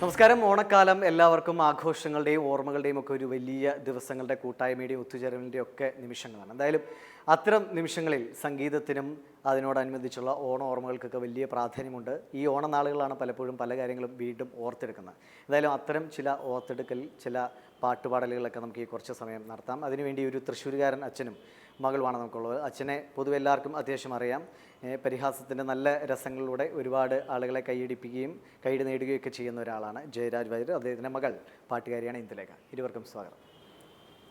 നമസ്കാരം. ഓണക്കാലം എല്ലാവർക്കും ആഘോഷങ്ങളുടെയും ഓർമ്മകളുടെയും ഒക്കെ ഒരു വലിയ ദിവസങ്ങളുടെ കൂട്ടായ്മയുടെയും ഒത്തുചേരലിന്റെയും ഒക്കെ നിമിഷങ്ങളാണ്. എന്തായാലും അത്തരം നിമിഷങ്ങളിൽ സംഗീതത്തിനും അതിനോടനുബന്ധിച്ചുള്ള ഓണ ഓർമ്മകൾക്കൊക്കെ വലിയ പ്രാധാന്യമുണ്ട്. ഈ ഓണനാളുകളാണ് പലപ്പോഴും പല കാര്യങ്ങളും വീണ്ടും ഓർത്തെടുക്കുന്നത്. എന്തായാലും അത്തരം ചില ഓർത്തെടുക്കൽ ചില പാട്ടുപാടലുകളൊക്കെ നമുക്ക് ഈ കുറച്ച് സമയം നടത്താം. അതിനുവേണ്ടി ഒരു തൃശ്ശൂരുകാരൻ അച്ഛനും മകളുമാണ് നമുക്കുള്ളത്. അച്ഛനെ പൊതുവെ എല്ലാവർക്കും അത്യാവശ്യം അറിയാം. പരിഹാസത്തിന്റെ നല്ല രസങ്ങളിലൂടെ ഒരുപാട് ആളുകളെ കൈയടിപ്പിക്കുകയും കൈയ്യടി നേടുകയൊക്കെ ചെയ്യുന്ന ഒരാളാണ് ജയരാജ് വൈദ്യർ. അദ്ദേഹത്തിന്റെ മകൾ പാട്ടുകാരിയാണ് ഇന്ദുലേഖ. ഇരുവർക്കും സ്വാഗതം.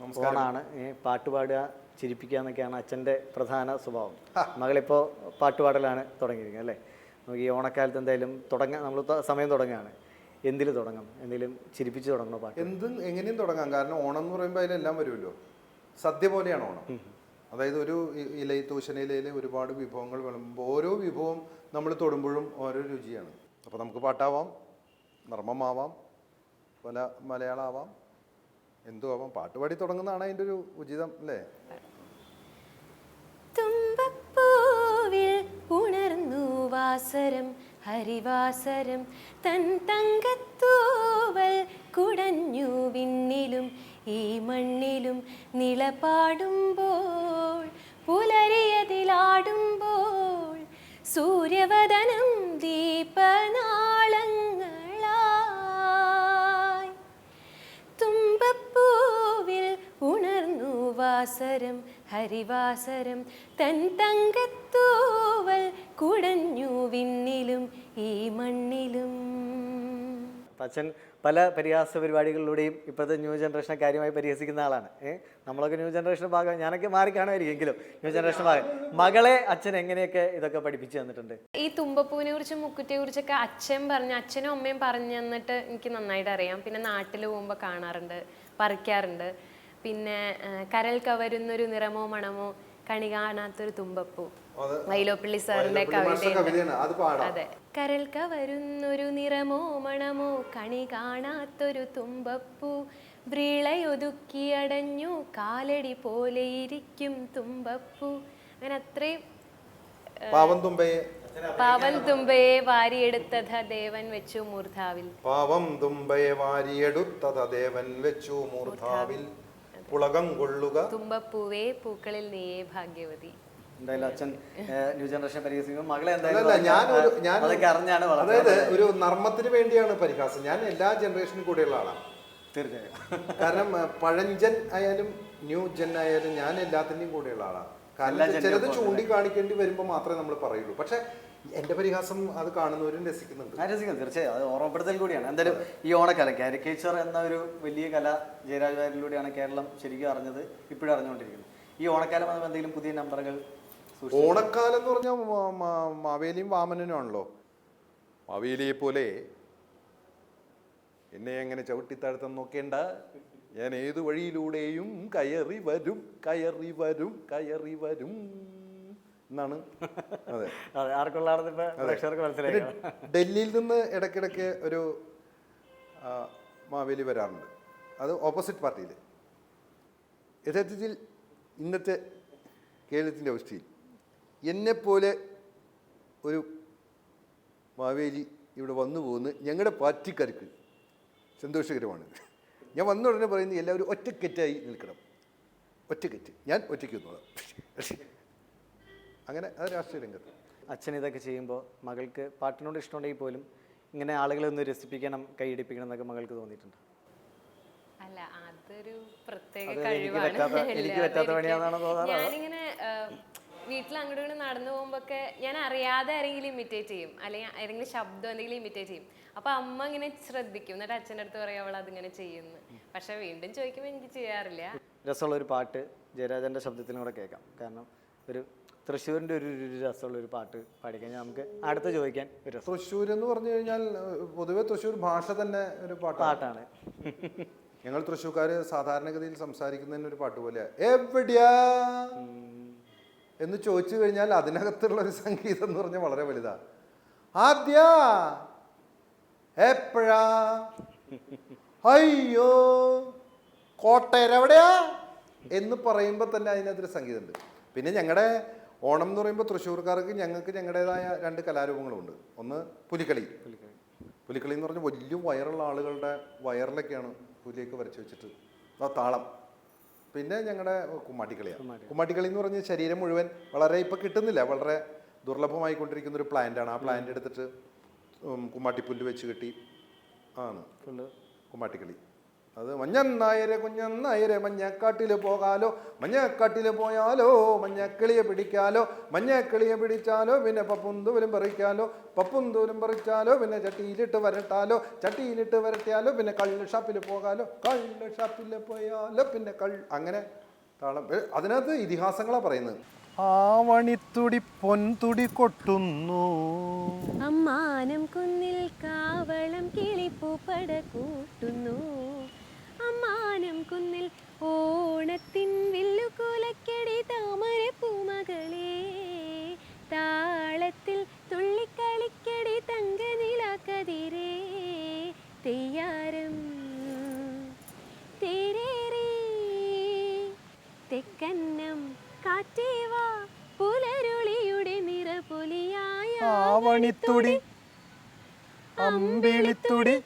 ഓണാണ്. ഈ പാട്ട് പാടുക ചിരിപ്പിക്കുക എന്നൊക്കെയാണ് അച്ഛന്റെ പ്രധാന സ്വഭാവം. മകളിപ്പോൾ പാട്ടുപാടലാണ് തുടങ്ങിയിരിക്കുന്നത് അല്ലേ? നമുക്ക് ഈ ഓണക്കാലത്ത് എന്തായാലും തുടങ്ങാം നമ്മൾ സമയം തുടങ്ങുകയാണ്. എന്തിൽ തുടങ്ങും? എന്തെങ്കിലും ചിരിപ്പിച്ച് തുടങ്ങണോ പാട്ട്. എന്തും എങ്ങനെയും തുടങ്ങാം. കാരണം ഓണം എന്ന് പറയുമ്പോൾ അതിലെല്ലാം വരുമല്ലോ. സദ്യ പോലെയാണ് ഓണം. അതായത് ഒരു ഇലയിൽ ഇല തൂശനിലയിൽ ഒരുപാട് വിഭവങ്ങൾ വിളമ്പുമ്പോൾ ഓരോ വിഭവം നമ്മൾ തൊടുമ്പോഴും ഓരോ രുചിയാണ്. അപ്പോൾ നമുക്ക് പാട്ടാവാം. നർമ്മമാവാം. പല മലയാളമാവാം എന്തു ആവാം. പാട്ടുപാടി തുടങ്ങുന്നതാണ് അതിന്റെ ഒരു ഉചിതം അല്ലേ? തുമ്പപ്പൂവിൽ ഉണർന്നു വാസരം ഹരിവാസരം. തൻ തങ്കത്തൂവൽ കുടഞ്ഞു വിണ്ണിലും ഈ മണ്ണിലും നിലപാടുമ്പോൾ പുലരിയതിലാടുമ്പോൾ സൂര്യവദനം ദീപനാളങ്ങളായി ഉണർന്നു വാസരം ഹരിവാസരം. തൻ തങ്കത്തൂവൽ കുടഞ്ഞു വിണ്ണിലും ഈ മണ്ണിലും. അച്ഛൻ പല പരിഹാസ പരിപാടികളിലൂടെയും ഇപ്പോഴത്തെ ന്യൂ ജനറേഷനെ കാര്യമായി പരിഹസിക്കുന്ന ആളാണ്. ഏഹ് നമ്മളൊക്കെ ന്യൂ ജനറേഷൻ ഭാഗം ഞാനൊക്കെ മാറി കാണുമായിരിക്കും എങ്കിലും ന്യൂ ജനറേഷൻ ഭാഗം. മകളെ അച്ഛൻ എങ്ങനെയൊക്കെ ഇതൊക്കെ പഠിപ്പിച്ചു തന്നിട്ടുണ്ട്? ഈ തുമ്പപ്പൂവിനെ കുറിച്ചും മുക്കുറ്റിയെ കുറിച്ചൊക്കെ അച്ഛൻ പറഞ്ഞു അച്ഛനും അമ്മയും പറഞ്ഞു തന്നിട്ട് എനിക്ക് നന്നായിട്ട് അറിയാം. പിന്നെ നാട്ടിൽ പോകുമ്പോൾ കാണാറുണ്ട് പറിക്കാറുണ്ട്. പിന്നെ കരൽ കവരുന്നൊരു നിറമോ മണമോ കണി കാണാത്തൊരു തുമ്പപ്പൂ. മൈലോപ്പിള്ളി വൈലോപ്പിള്ളി സാറിന്റെ കവിത അത് കരൽ കവരുന്നൊരു നിറമോ മണമോ കണി കാണാത്തൊരു തുമ്പപ്പൂ വ്രീളയൊതുക്കിയടഞ്ഞു കാലടി പോലെ ഇരിക്കും തുമ്പപ്പൂ. അങ്ങനെ അത്രയും പാവം തുമ്പയെ. പാവൻ തുമ്പയെ വാരിയെടുത്തത ദേവൻ വെച്ചു മൂർധാവിൽ. പാവം തുമ്പയെ വാരിയെടുത്തത ദേവൻ വെച്ചു മൂർധാവിൽ. പുളകം കൊള്ളുക. തുമ്പപ്പൂവേ പൂക്കളിൽ നീയേ ഭാഗ്യവതി. എന്തായാലും അച്ഛൻ ന്യൂ ജനറേഷൻ മകളെ എന്തായാലും ഞാൻ ഒരു ഞാൻ അതൊക്കെ അറിഞ്ഞാണ് അതായത് ഒരു നർമ്മത്തിന് വേണ്ടിയാണ് പരിഹാസം. ഞാൻ എല്ലാ ജനറേഷനും കൂടെയുള്ള ആളാണ്. തീർച്ചയായും. കാരണം പഴഞ്ചൻ ആയാലും ന്യൂ ജൻ ആയാലും ഞാൻ എല്ലാത്തിന്റെയും കൂടെയുള്ള ആളാണ്. കാരണം ചിലത് ചൂണ്ടിക്കാണിക്കേണ്ടി വരുമ്പോൾ മാത്രമേ നമ്മൾ പറയുള്ളൂ. പക്ഷെ എന്റെ പരിഹാസം അത് കാണുന്നവരും രസിക്കുന്നുണ്ട്. ആ രസിക്കുന്നു തീർച്ചയായും. അത് ഓർമ്മപ്പെടുത്തൽ കൂടിയാണ്. എന്തായാലും ഈ ഓണക്കല കാരിക്കേച്ചർ എന്ന ഒരു വലിയ കല ജയരാജ് വാര്യരിലൂടെയാണ് കേരളം ശരിക്കും അറിഞ്ഞത് ഇപ്പോഴും അറിഞ്ഞുകൊണ്ടിരിക്കുന്നത് ഈ ഓണക്കാലം അത് എന്തെങ്കിലും പുതിയ നമ്പറുകൾ ഓണക്കാലം എന്ന് പറഞ്ഞാൽ മാവേലിയും വാമനനും ആണല്ലോ. മാവേലിയെ പോലെ എന്നെ എങ്ങനെ ചവിട്ടിത്താഴ്ത്തം നോക്കേണ്ട? ഞാൻ ഏതു വഴിയിലൂടെയും കയറി വരും കയറി വരും കയറി വരും. എന്നാണ്? അതെ. അതെ ആർക്കുള്ളതാണെന്ന് ഇപ്പൊ പ്രേക്ഷകർക്ക് മനസ്സിലായി. ഡൽഹിയിൽ നിന്ന് ഇടയ്ക്കിടയ്ക്ക് ഒരു മാവേലി വരാറുണ്ട്. അത് ഓപ്പോസിറ്റ് പാർട്ടിയിൽ യഥാർത്ഥത്തിൽ ഇന്നത്തെ കേരളത്തിന്റെ അവസ്ഥയിൽ എന്നെപ്പോലെ ഒരു മാവേലി ഇവിടെ വന്നു പോകുന്ന ഞങ്ങളുടെ പാർട്ടിക്കാർക്ക് സന്തോഷകരമാണ്. ഞാൻ വന്ന ഉടനെ പറയുന്നത് എല്ലാവരും ഒറ്റക്കെറ്റായി നിൽക്കണം. ഒറ്റക്കെറ്റ് ഞാൻ ഒറ്റയ്ക്ക് നിന്നോളാം അങ്ങനെ അത് രാഷ്ട്രീയ രംഗത്ത്. അച്ഛൻ ഇതൊക്കെ ചെയ്യുമ്പോൾ മകൾക്ക് പാട്ടിനോട് ഇഷ്ടമുണ്ടെങ്കിൽ പോലും ഇങ്ങനെ ആളുകളെ ഒന്ന് രസിപ്പിക്കണം കൈയിടിപ്പിക്കണം എന്നൊക്കെ മകൾക്ക് തോന്നിയിട്ടുണ്ട്. അല്ല അതൊരു പ്രത്യേക കഴിവാണ്. ഞാനിങ്ങനെ വീട്ടിൽ അങ്ങോട്ടും ഇങ്ങനെ നടന്നു പോകുമ്പോഴൊക്കെ ഞാൻ അറിയാതെ ആരെങ്കിലും ഇമിറ്റേറ്റ് ചെയ്യും. അല്ലെങ്കിൽ ഏതെങ്കിലും ശബ്ദം എന്തെങ്കിലും ഇമിറ്റേറ്റ് ചെയ്യും. അപ്പൊ അമ്മ ഇങ്ങനെ ശ്രദ്ധിക്കും. എന്നിട്ട് അച്ഛന്റെ അടുത്ത് പറയും അവൾ അതിങ്ങനെ ചെയ്യുന്നു. പക്ഷെ വീണ്ടും ചോദിക്കുമ്പോൾ എനിക്ക് ചെയ്യാറില്ല. രസമുള്ള ഒരു പാട്ട് ജയരാജന്റെ ശബ്ദത്തിനും കൂടെ കേൾക്കാം. കാരണം ഒരു തൃശ്ശൂരിന്റെ ഒരു ഒരു രസമുള്ള ഒരു പാട്ട് പാടിക്കഴിഞ്ഞാൽ നമുക്ക് അടുത്ത് ചോദിക്കാൻ ഒരു രസം. തൃശ്ശൂർ എന്ന് പറഞ്ഞു കഴിഞ്ഞാൽ പൊതുവെ തൃശ്ശൂർ ഭാഷ തന്നെ ഒരു പാട്ടാണ്. പാട്ടാണ്. ഞങ്ങൾ തൃശ്ശൂർക്കാർ സാധാരണഗതിയിൽ സംസാരിക്കുന്നതിന് ഒരു പാട്ട് പോലെ എവിടെയാ? എന്ന് ചോദിച്ചു കഴിഞ്ഞാൽ അതിനകത്തുള്ള ഒരു സംഗീതം എന്ന് പറഞ്ഞാൽ വളരെ വലുതാ. ആദ്യ എപ്പോഴാ? അയ്യോ കോട്ടയരവിടെയാ എന്ന് പറയുമ്പോൾ തന്നെ അതിനകത്തൊരു സംഗീതമുണ്ട്. പിന്നെ ഞങ്ങളുടെ ഓണം എന്ന് പറയുമ്പോൾ തൃശ്ശൂർക്കാർക്ക് ഞങ്ങൾക്ക് ഞങ്ങളുടേതായ രണ്ട് കലാരൂപങ്ങളുണ്ട്. ഒന്ന് പുലിക്കളി. പുലിക്കളി. എന്ന് പറഞ്ഞാൽ വലിയ വയറുള്ള ആളുകളുടെ വയറിലൊക്കെയാണ് പുലിയൊക്കെ വരച്ച് വെച്ചിട്ട്. ആ താളം. പിന്നെ ഞങ്ങളുടെ കുമ്മാട്ടിക്കളിയാണ് കുമ്മാട്ടിക്കളി. എന്ന് പറഞ്ഞാൽ ശരീരം മുഴുവൻ വളരെ ഇപ്പം കിട്ടുന്നില്ല. വളരെ ദുർലഭമായിക്കൊണ്ടിരിക്കുന്ന ഒരു പ്ലാന്റാണ് ആ പ്ലാന്റ് എടുത്തിട്ട് കുമ്മാട്ടിപ്പുല്ല് വെച്ച് കെട്ടി ആണ് കുമ്മാട്ടിക്കളി. അത് മഞ്ഞൻ നായരെ കുഞ്ഞൻ നായരെ മഞ്ഞക്കാട്ടിൽ പോകാലോ മഞ്ഞക്കാട്ടിൽ പോയാലോ മഞ്ഞക്കിളിയെ പിടിക്കാലോ മഞ്ഞക്കിളിയെ പിടിച്ചാലോ പിന്നെ പപ്പുന്തൂലും പറിക്കാലോ പപ്പുന്തൂലും പറിച്ചാലോ പിന്നെ ചട്ടിയിലിട്ട് വരട്ടാലോ ചട്ടിയിലിട്ട് വരട്ടിയാലോ പിന്നെ കള്ള് ഷാപ്പിൽ പോകാലോ കള്ള് ഷാപ്പിൽ പോയാലോ പിന്നെ കൾ അങ്ങനെ താളം. അതിനകത്ത് ഇതിഹാസങ്ങളാണ് പറയുന്നത്. ആവണിത്തുടി പൊൻതുടി കൊട്ടുന്നു. അമ്മാനം കുന്നിൽ കാവളം കിളിപ്പൂപ്പട കൂട്ടുന്നു. അമ്മാനം കുന്നിൽ ഓണത്തിൻ വില്ലുകുലക്കടി താമര പൂമകളെ. താളത്തിൽ തുള്ളിക്കളിക്കടി തങ്ക നിലാക്കതിരേ തെയ്യാരം തെരേറി. തെക്കന്നം കാറ്റേവാ പുലരുളിയുടെ നിറപൊലിയായ ആവണിത്തുടി. അമ്പിളിത്തുടി.